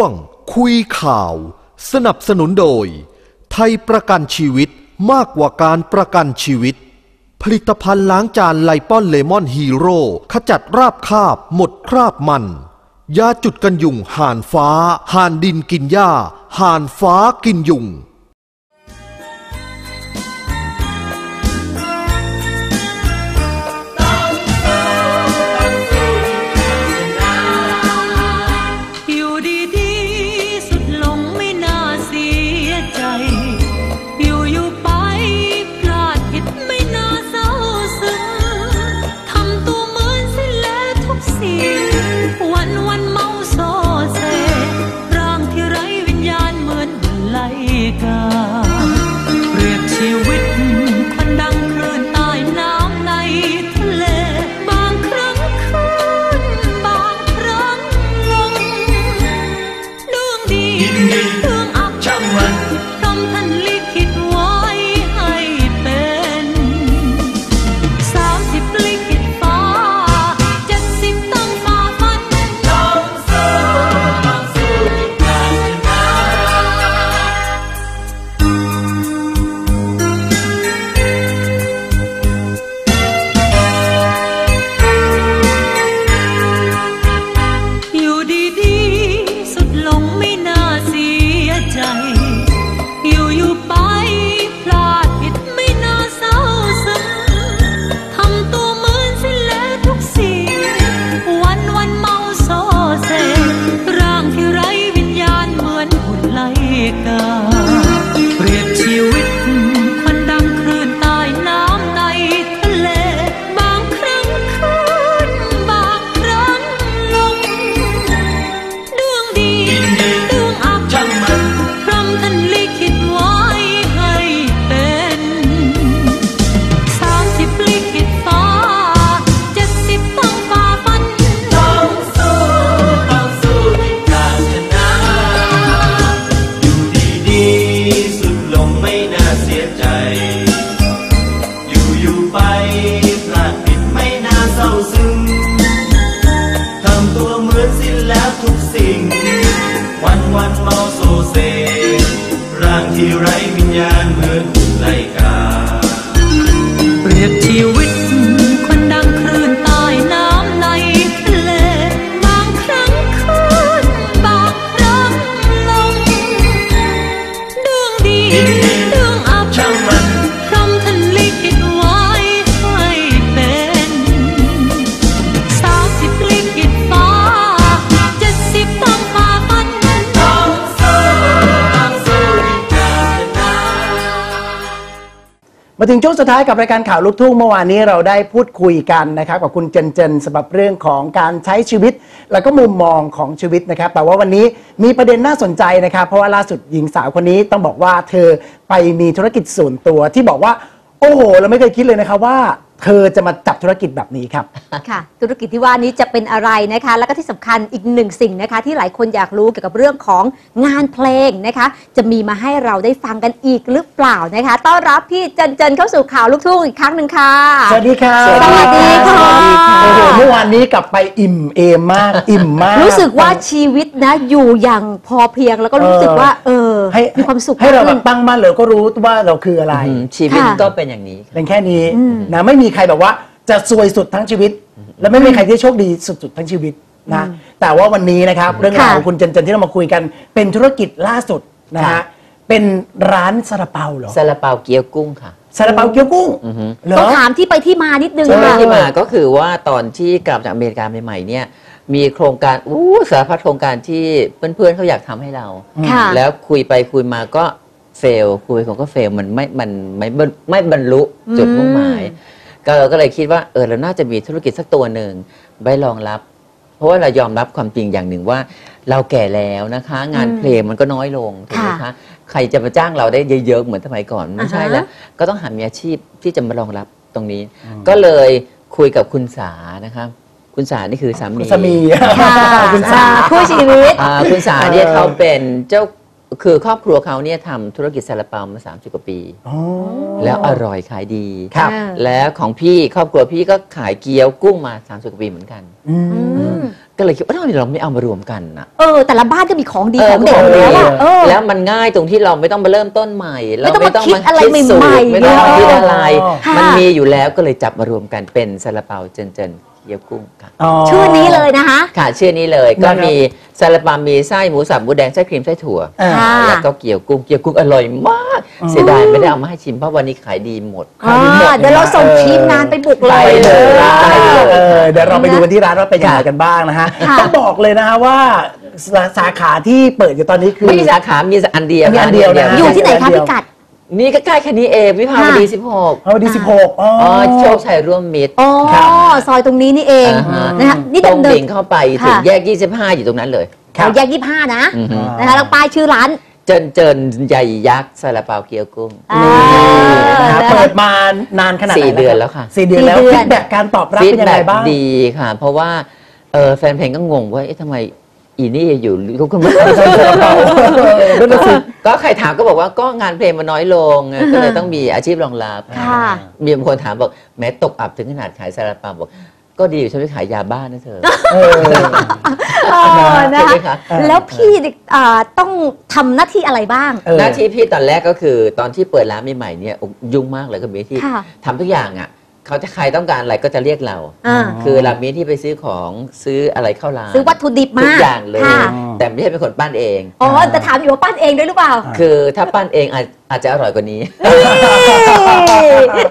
วง คุยข่าว สนับสนุนโดย ไทยประกันชีวิตมากกว่าการประกันชีวิต ผลิตภัณฑ์ล้างจานไลป้อนเลมอนฮีโร่ขจัดราบคาบ หมดคราบมัน ยาจุดกันยุงห่านฟ้า ห่านดินกินหญ้า ห่านฟ้ากินยุง เมาโซเซร่างที่ไร้วิญญาณ มาถึงช่วงสุดท้ายกับรายการข่าวลูกทุ่งเมื่อวานนี้เราได้พูดคุยกันนะครับกับคุณเจนเจนสำหรับเรื่องของการใช้ชีวิต แล้วก็มุมมองของชีวิตนะครับ แต่ว่าวันนี้มีประเด็นน่าสนใจนะครับ เพราะว่าล่าสุดหญิงสาวคนนี้ต้องบอกว่าเธอไปมีธุรกิจส่วนตัวที่บอกว่า โอ้โห เราไม่เคยคิดเลยนะครับว่า เธอจะมาจับธุรกิจแบบนี้ครับ ค่ะธุรกิจที่ว่านี้จะเป็นอะไรนะคะ แล้วก็ที่สำคัญอีกหนึ่งสิ่งนะคะ ที่หลายคนอยากรู้เกี่ยวกับเรื่องของงานเพลงนะคะ จะมีมาให้เราได้ฟังกันอีกหรือเปล่านะคะ ต้อนรับพี่เจนเจนเข้าสู่ข่าวลูกทุ่งอีกครั้งหนึ่งค่ะ สวัสดีครับสวัสดีค่ะ โอ้โหเมื่อวานนี้กลับไปอิ่มเอมมาก อิ่มมาก รู้สึกว่าชีวิตนะอยู่อย่างพอเพียงแล้วก็รู้สึกว่าเออ ให้มีความสุขให้เรามกแบขึ้บนตั้งมั่นเลยก็รู้ว่าเราคืออะไรอืมชีวิตค่ะก็เป็นอย่างนี้ครับเป็นแค่นี้อืมนะไม่มีใครแบบว่าจะซวยสุดทั้งชีวิต และไม่มีใครที่โชคดีสุดๆทั้งชีวิตนะแต่ว่าวันนี้นะครับเรื่องราวของคุณเจนเจนที่เรามาคุยกันเป็นธุรกิจล่าสุดนะฮะเป็นร้านซาลาเปาเหรอซาลาเปาเกี๊ยวกุ้งค่ะซาลาเปาเกี๊ยวกุ้งอือฮึเหรอต้องถามที่ไปที่มานิดนึงใช่ค่ะที่มาก็คือว่าตอนที่กลับจากอเมริกาใหม่ๆเนี่ย มีโครงการอู้สารพัดโครงการที่เพื่อนๆเขาอยากทำให้เรา ค่ะ แล้วคุยไปคุยมาก็เฟลคุยไปผมก็เฟลมันไม่มันไม่บรรไม่บรรลุจุดมุ่งหมาย ก็เราก็เลยคิดว่าเออเราน่าจะมีธุรกิจสักตัวหนึ่งไว้รองรับ เพราะว่าเรายอมรับความจริงอย่างหนึ่งว่า เราแก่แล้วนะคะ งานอืมเพลงมันก็น้อยลงถูกไหมค่ะคะใครจะมาจ้างเราได้เยอะๆเหมือนสมัยก่อนไม่ใช่อ่าฮะ แล้วก็ต้องหามีอาชีพที่จะมารองรับตรงนี้ ก็เลยคุยกับคุณสานะคะ คุณสานี่คือสามีสามีค่ะคุณสาอ่าคู่ชีวิตอ่าคุณสาเนี่ยเออเขาเป็นเจ้าคือครอบครัวเขาเนี่ยทำธุรกิจซาลาเปามา30กว่าปีอ๋อแล้วอร่อยขายดีครับอ่าแล้วของพี่ครอบครัวพี่ก็ขายเกี๊ยวกุ้งมา30กว่าปีเหมือนกันอืมอืมก็เลยคิดว่าทำไมเราไม่เอามารวมกันนะเออแต่ละบ้านก็มีของดีเออของเด็ดอยู่แล้วอะเออแล้วมันง่ายตรงที่เราไม่ต้องมาเริ่มต้นใหม่ไม่ต้องมาคิดอะไรคิสูตใหม่ๆไม่ต้องมาคิดอะไรค่ะมันมีอยู่แล้วก็เลยจับมารวมกันเป็นซาลาเปาเจนเจน เกี๊ยวกุ้งค่ะชื่อนี้เลยนะคะ ค่ะชื่อนี้เลยก็นะครับมีซาลาเปามีไส้หมูสับหมูแดงไส้ครีมไส้ถั่วอ่าค่ะแล้วก็เกี๊ยวกุ้งเกี๊ยวกุ้งอร่อยมาก เสียดายไม่ได้เอามาให้ชิมเพราะวันนี้ขายดีหมดอ่าเดี๋ยวเราส่งทีมงานไปบุกเลไปยเลยไปเลยเออเดี๋ยวเราไปดูกันที่ร้านว่าเป็นยังไงกันบ้างนะฮะค่ะต้องบอกเลยนะฮะว่าสาสาขาที่เปิดอยู่ตอนนี้คือไม่มีสาขา มีอันเดียวมีอันเดียวนะอยู่ที่ไหนคะพิกัด นี่ก็ใกล้แค่นี้เองวิภาวดีค่ะ16เอาดีสิบหกอ๋ออ๋ออโชคชัยร่วมมิตรอ๋อครับซอยตรงนี้นี่เองอ่าฮะนะคะนี่ตรงเดิดิ่งเข้าไปถึงค่ะ แยก 25 อยู่ตรงนั้นเลยครับแยกยี่ห้านะอือฮึนะคะแล้วป้ายชื่อร้านเจินเจินใหญ่ยักษ์ซาลาเปาเกี๊ยวกุ้ง อ่า นะฮะนะคะเปิดมานานขนาดไหนสี่เดือนแล้วค่ะ สี่เดือนแล้วสี่เดือน ฟีดแบ็กการตอบรับฟีดเป็นยังแบ็ไงกบ้าง ดีค่ะ เพราะว่าเออแฟนเพลงก็งงว่าเอ๊ะทำไม อีนี่อยู่ลูกคุณไม่นั่นน่ะสิก็ใครถามก็บอกว่าก็งานเพลงมันน้อยลงไงก็เลยต้องมีอาชีพรองรับค่ะมีบางคนถามบอกแม้ตกอับถึงขนาดขายซาลาเปาบอกก็ดีอยู่ฉันไปขายยาบ้านะเธอเออเออนะใช่ไหมคะคะแล้วพี่เนี่ยอ่าต้องทำหน้าที่อะไรบ้างเออหน้าที่พี่ตอนแรกก็คือ ตอนที่เปิดร้านใหม่ๆเนี่ยยุ่งมากเลยคือมีที่ค่ะทำทุกอย่างอะ เขาจะใครต้องการอะไรก็จะเรียกเรา อ่า คือเรามีที่ไปซื้อของซื้ออะไรเข้าร้านซื้อวัตถุดิบมาทุกอย่างเลย ค่ะแต่ไม่ใช่เป็นคนปั้นเอง อ๋อแต่ถามอยู่ว่าปั้นเองด้วยหรือเปล่าคือถ้าปั้นเองอาจอาจจะอร่อยกว่านี้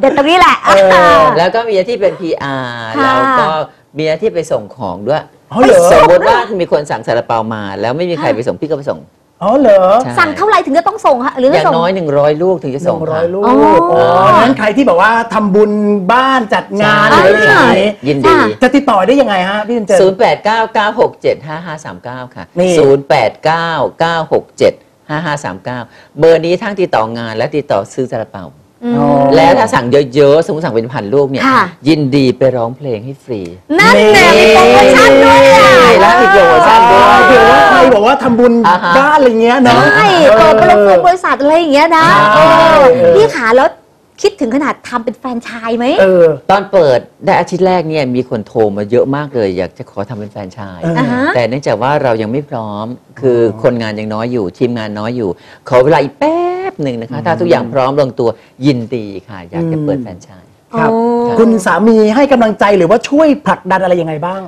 เด็ดตรงนี้แหละเออแล้วก็มีที่เป็น PR ค่ะ แล้วก็มีที่ไปส่งของด้วย อ๋อเหรอ สมมติว่ามีคนสั่งซาลาเปามา แล้วไม่มีใครไปส่งพี่ก็ไปส่ง อ๋อเหรอใช่สั่งเท่าไหร่ถึงจะต้องส่งคะหรืออย่างส่ง น้อย 100 ลูกถึงจะสส่องงร้ค่ะอยลูกอ๋ออ๋อ๋องั้นใครที่แบบว่าทำบุญบ้านจัดงานใช่อะไรอย่างนี้ยินดีจะติดต่อได้ยังไงฮะพี่เจนเจน 0 8 9 9 6 7 5 5 3 9 ค่ะ นี่ 0 8 9 9 6 7 5 5 3 9 เบอร์นี้ทั้งติดต่องานและติดต่อซื้อซาลาเปาอืมอ๋อ แล้วถ้าสั่งเยอะๆ สมมติสั่งเป็นพันลูกเนี่ย ค่ะ ยินดีไปร้องเพลงให้ฟรี นั่นแหละมีโปรโมชั่นด้วยอะนี่แล้วมีโปรโมชั่นด้วย เผื่อว่าใครบอกว่าทำบุญอ่าฮะ บ้านอะไรเงี้ยเนาะ ใช่เปิดบริษัทบริษัทอะไรอย่างเงี้ยนะใช่เออเออพี่ขาแล้วคิดถึงขนาดทำเป็นแฟรนไชายไหม เออ ตอนเปิดได้อาทิตย์แรกเนี่ยมีคนโทรมาเยอะมากเลย อยากจะขอทำเป็นแฟรนไชายเอออ่าฮะ แต่เนื่องจากว่าเรายังไม่พร้อม คือคนงานยังน้อยอยู่ทีมงานน้อยอยู่ ขอเวลาอีกแป๊ บหนึ่งนะคะ ถ้าทุกอย่างพร้อมลงตัวยินดีค่ะ อยากจะเปิดแฟรนไชายครับโอ้คุณสามีให้กำลังใจหรือว่าช่วยผลักดันอะไรยังไงบ้าง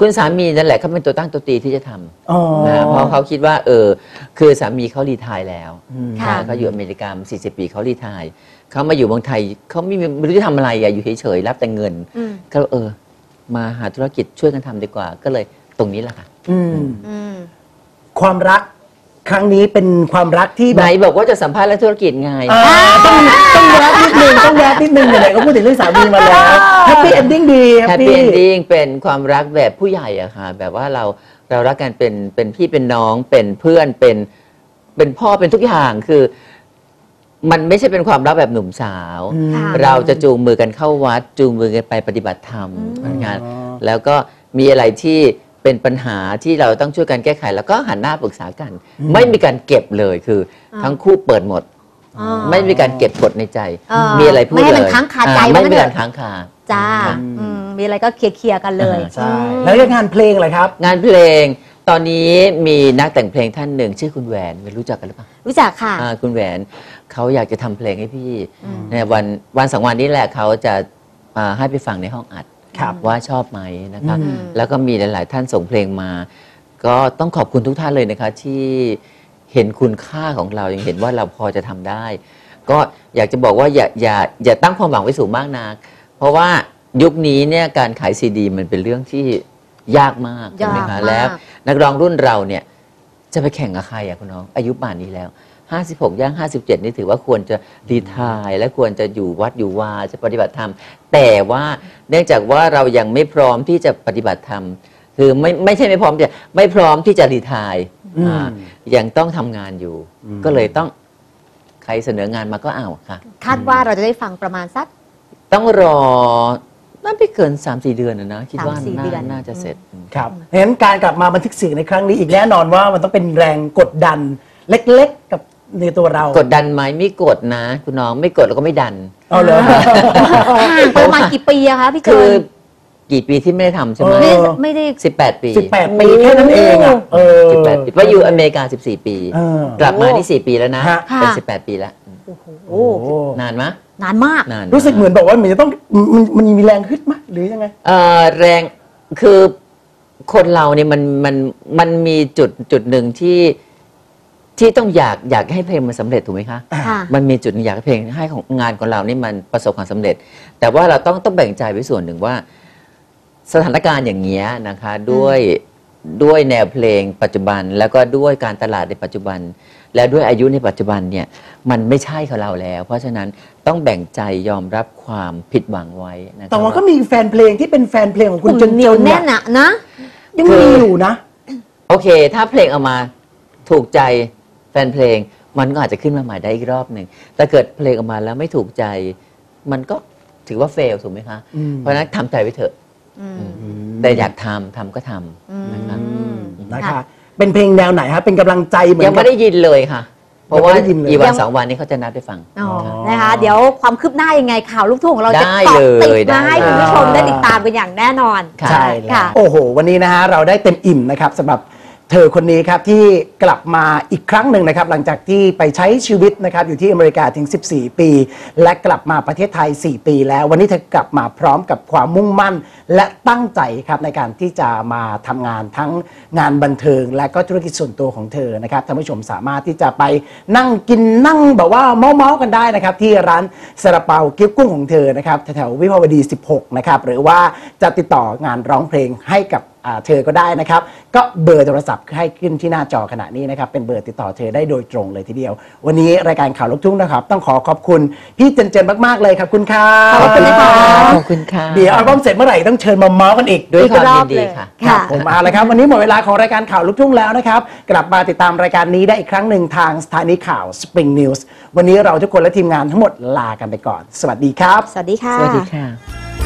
คุณสามีนั่นแหละเขาเป็นตัวตั้งตัวตีที่จะทำอ๋อนะเพราะเขาคิดว่าเออคือสามีเขารีไทายแล้วค่ะนะเขาอยู่อเมริกามา40 ปีเขารีไทายเขามาอยู่เมืองไทยเขาไม่มีไม่รู้จะทำอะไรอะอยู่เฉยๆรับแต่เงินอืมก็เออ มาหาธุรกิจช่วยกันทำดีกว่า ก็เลยตรงนี้แหละค่ะอืมอืมความรัก ครั้งนี้เป็นความรักที่แบไหนบบอกว่าจะสัมภาษณ์เรื่องธุรกิจไง อ่าต้องต้องแวะนิดนึงต้องแวะนิดนึงไหนๆก็พูดถึงเรื่องสามีมาแล้วแฮปปี้เอนดิ้งดีแฮปปี้เอนดิ้งเป็นความรักแบบผู้ใหญ่อะค่ะ แบบว่าเราเรารักกันเป็นเป็นพี่เป็นน้องเป็นเพื่อนเป็นเป็นพ่อเป็นทุกอย่างคือ มันไม่ใช่เป็นความรักแบบหนุ่มสาวอืมค่ะ เราจะจูงมือกันเข้าวัด จูงมือกันไปปฏิบัติธรรมอืมงาน แล้วก็มีอะไรที่ เป็นปัญหาที่เราต้องช่วยกันแก้ไข แล้วก็หันหน้าปรึกษากัน ไม่มีการเก็บเลยคืออทั้งคู่เปิดหมด อ๋อ ไม่มีการเก็บกดในใจเออมีอะไรพูดไม่ให้เลมันยค้างคาใจอ่ว่าไม่งั้นมีเถกาอะรค้างคา จ้าอืม อืมมีอะไรก็เคลียร์ๆกันเลย ใช่อืมแล้วยังงานเพลงเหรอครับ งานเพลงตอนนี้มีนักแต่งเพลงท่านหนึ่งชื่อคุณแหวนไม่รู้จักกันหรือเปล่ารู้จักค่ะ อ่าคุณแหวนเขาอยากจะทำเพลงให้พี่อืม ในวันวันสองวันนี้แหละเขาจะอ่าให้ไปฟังในห้องอัดครับ ว่าชอบไหมนะคะอืมแล้วก็มีหลาย ๆ ท่านส่งเพลงมา ก็ต้องขอบคุณทุกท่านเลยนะคะที่เห็นคุณค่าของเรายังเห็นว่าเราพอจะทำได้ ก็อยากจะบอกว่าอย่าอย่าอย่าตั้งความหวังไว้สูงมากนักเพราะว่ายุคนี้เนี่ยการขายซีดี มันเป็นเรื่องที่ยากมากใช่ไหมยากคะมากแล้วนักร้องรุ่นเราเนี่ยจะไปแข่งกับใครอะคุณน้องอายุป่านนี้แล้ว 56ย่าง57 นี่ถือว่าควรจะรีไทายและควรจะอยู่วัดอยู่วาจะปฏิบัติธรรม แต่ว่าเนื่องจากว่าเรายังไม่พร้อมที่จะปฏิบัติธรรม คือไม่ไม่ใช่ไม่พร้อมจะไม่พร้อมที่จะรีไทายอืมอ่ายังต้องทำงานอยู่ ก็เลยต้องใครเสนองานมาก็เอาค่ะ คาดว่าเราจะได้ฟังประมาณสัก ต้องรอน่าไม่เกิน 3-4 เดือนนะนะคิดว่าสามสี่น่าเดือนน่าจะเสร็จ ครับเพราะฉะนั้นการกลับมาบันทึกเสียงในครั้งนี้อีกแน่นอนว่ามันต้องเป็นแรงกดดันเล็กๆ กับ ในตัวเรากดดันไหมไม่กดนะ คุณน้องไม่กดแล้วก็ไม่ดัน เอาเลย ห่างประมาณกี่ปีอะคะพี่เจิคือนกี่ปีที่ไม่ได้ทำใช่ไหมเอไม่อได้ไม่ได้สิบแปดปีสิบแปดปีแค่นั้นเองอะเออ สิบแปดปีว่าอยู่อเมริกาสิบสี่ปี เออกลับมาที่สี่ปีแล้วนะ ฮะ เป็นสิบแปดปีแล้ว โอ้โหโอ้นานมะนานมาก นานรู้สึกเหมือนบอกว่ามันจะต้องมันมันมีแรงขึ้นไหมหรือยังไง เอ่อแรงคือคนเราเนี่ยมันมันมันมีจุดจุดหนึ่งที่ ที่ต้องอยากอยากให้เพลงมันสำเร็จถูกไหมคะค่ะ มันมีจุดหนึ่งอยากให้เพลงให้ของงานของเรานี่มันประสบความสำเร็จ แต่ว่าเราต้องต้องแบ่งใจไว้ส่วนหนึ่งว่า สถานการณ์อย่างเงี้ยนะคะด้วยด้วยแนวเพลงปัจจุบัน แล้วก็ด้วยการตลาดในปัจจุบัน แล้วด้วยอายุในปัจจุบันเนี่ยมันไม่ใช่ของเราแล้ว เพราะฉะนั้นต้องแบ่งใจยอมรับความผิดหวังไว้นะคะ แต่ว่าก็มีแฟนเพลงที่เป็นแฟนเพลงของกคุณลุ่มจนเหนียวๆแน่นอะอะนะ ยังมีอยู่นะ โอเค ถ้าเพลงเอามาถูกใจ แฟนเพลง มันก็อาจจะขึ้นมาใหม่ได้อีกรอบหนึ่งแต่เกิดเพลงออกมาแล้วไม่ถูกใจ มันก็ถือว่าเฟลถูกไหมคะอืมเพราะฉะนั้นทำใจไว้เถอะอืมแต่อยากทำทำก็ทำอืมนะคะนะคะค่ะเป็นเพลงแนวไหนฮะเป็นกำลังใจเหมือนยังกัไม่บ ได้ยินเลยค่ะ เพราะว่ายังไม่ได้ยินเลย อีกวัยันงสองวันนี้เขาจะนัดไปฟัง อ๋อนะคะ เดี๋ยวความคืบหน้ายังไงข่าวลูกทุ่งของเราจะได้เกาะติดเลยมาให้ได้คุณผู้ชมเลยได้ติดตามกันอย่างแน่นอน ค่ะ ใช่แล้วค่ะ โอ้โห วันนี้นะฮะเราได้เต็มอิ่มนะครับสำหรับ เธอคนนี้ครับที่กลับมาอีกครั้งหนึ่งนะครับหลังจากที่ไปใช้ชีวิตนะครับอยู่ที่อเมริกาถึง 14 ปี และกลับมาประเทศไทย 4 ปี แล้ววันนี้เธอกลับมาพร้อมกับความมุ่งมั่น และตั้งใจครับในการที่จะมาทำงานทั้งงานบันเทิง และก็ธุรกิจส่วนตัวของเธอนะครับท่านผู้ชมสามารถที่จะไปนั่งกินนั่งแบบว่าเมาส์ๆกันได้นะครับที่ร้านซาลาเปากิ๊บกุ้งของเธอนะครับแถววิภาวดี 16 นะครับหรือว่าจะติดต่องานร้องเพลงให้กับ เธอก็ได้นะครับ ก็เบอร์โทรศัพท์ให้ขึ้นที่หน้าจอขณะนี้นะครับ เป็นเบอร์ติดต่อเธอได้โดยตรงเลยทีเดียว วันนี้รายการข่าวลูกทุ่งนะครับ ต้องขอขอบคุณพี่เจนเจนมากๆเลยครับคุณค่ะขอบคุณนะคะขอบคุณค่ะเดี๋ยวอัลบั้มเสร็จเมื่อไหร่ต้องเชิญมาเมาส์กันอีกด้วยความอีกรอยิบนดีเลยค่ะครับค่ะผมเอาละครับวันนี้หมดเวลาของรายการข่าวลูกทุ่งแล้วนะครับ กลับมาติดตามรายการนี้ได้อีกครั้งหนึ่งทางสถานีข่าว Spring News วันนี้เราทุกคนและทีมงานทั้งหมดลากันไปก่อน สวัสดีครับ สวัสดีค่ะ สวัสดีค่ะ